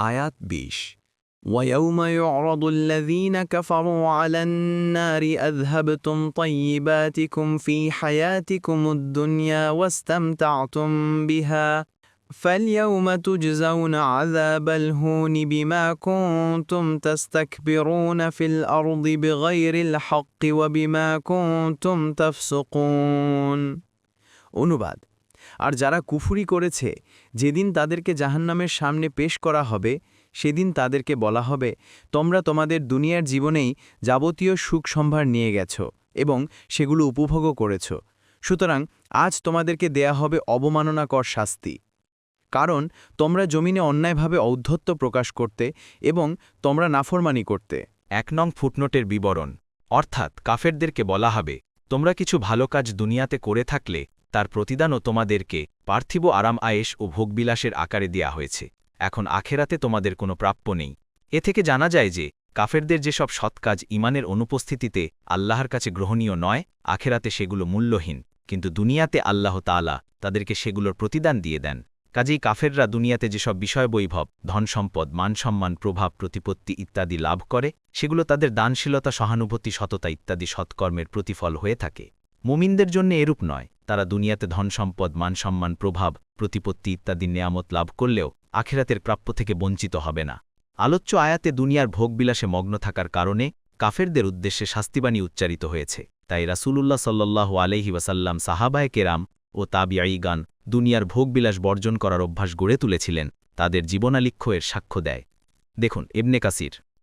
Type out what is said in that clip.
আয়াত বিশ ويوم يعرض الذين كفروا على النار أذهبتم طيباتكم في حياتكم الدنيا واستمتعتم بها فاليوم تجزون عذاب الهون بما كنتم تستكبرون في الأرض بغير الحق وبما كنتم تفسقون অনুবাদ আর যারা কুফুরি করেছে, যেদিন তাদেরকে জাহান্নামের সামনে পেশ করা হবে, সেদিন তাদেরকে বলা হবে, তোমরা তোমাদের দুনিয়ার জীবনেই যাবতীয় সুখ সম্ভার নিয়ে গেছ এবং সেগুলো উপভোগও করেছ। সুতরাং আজ তোমাদেরকে দেয়া হবে অবমাননাকর শাস্তি। কারণ তোমরা জমিনে অন্যায়ভাবে ঔদ্ধত্য প্রকাশ করতে এবং তোমরা নাফরমানি করতে। এক নং ফুটনোটের বিবরণ। অর্থাৎ কাফেরদেরকে বলা হবে, তোমরা কিছু ভালো কাজ দুনিয়াতে করে থাকলে তার প্রতিদানও তোমাদেরকে পার্থিব আরাম আয়েশ ও ভোগবিলাসের আকারে দেয়া হয়েছে। এখন আখেরাতে তোমাদের কোনো প্রাপ্য নেই। এ থেকে জানা যায় যে, কাফেরদের যেসব সৎকাজ ইমানের অনুপস্থিতিতে আল্লাহর কাছে গ্রহণীয় নয়, আখেরাতে সেগুলো মূল্যহীন, কিন্তু দুনিয়াতে আল্লাহ তাআলা তাদেরকে সেগুলোর প্রতিদান দিয়ে দেন। কাজেই কাফেররা দুনিয়াতে যেসব বিষয় বৈভব ধনসম্পদ মানসম্মান প্রভাব, প্রতিপত্তি ইত্যাদি লাভ করে, সেগুলো তাদের দানশীলতা, সহানুভূতি, সততা ইত্যাদি সৎকর্মের প্রতিফল হয়ে থাকে। মুমিনদের জন্য এরূপ নয়। তারা দুনিয়াতে ধনসম্পদ মানসম্মান প্রভাব, প্রতিপত্তি ইত্যাদি নেয়ামত লাভ করলেও আখেরাতের প্রাপ্য থেকে বঞ্চিত হবে না। আলোচ্য আয়াতে দুনিয়ার ভোগবিলাসে মগ্ন থাকার কারণে কাফেরদের উদ্দেশ্যে শাস্তিবাণী উচ্চারিত হয়েছে। তাই রাসূলুল্লাহ সাল্লাল্লাহু আলাইহি ওয়াসাল্লাম সাহাবায়ে কেরাম ও তাবিয়াইগান দুনিয়ার ভোগবিলাস বর্জন করার অভ্যাস গড়ে তুলেছিলেন, তাদের জীবনালিখ্য এর সাক্ষ্য দেয়। দেখুন এবনে কাসির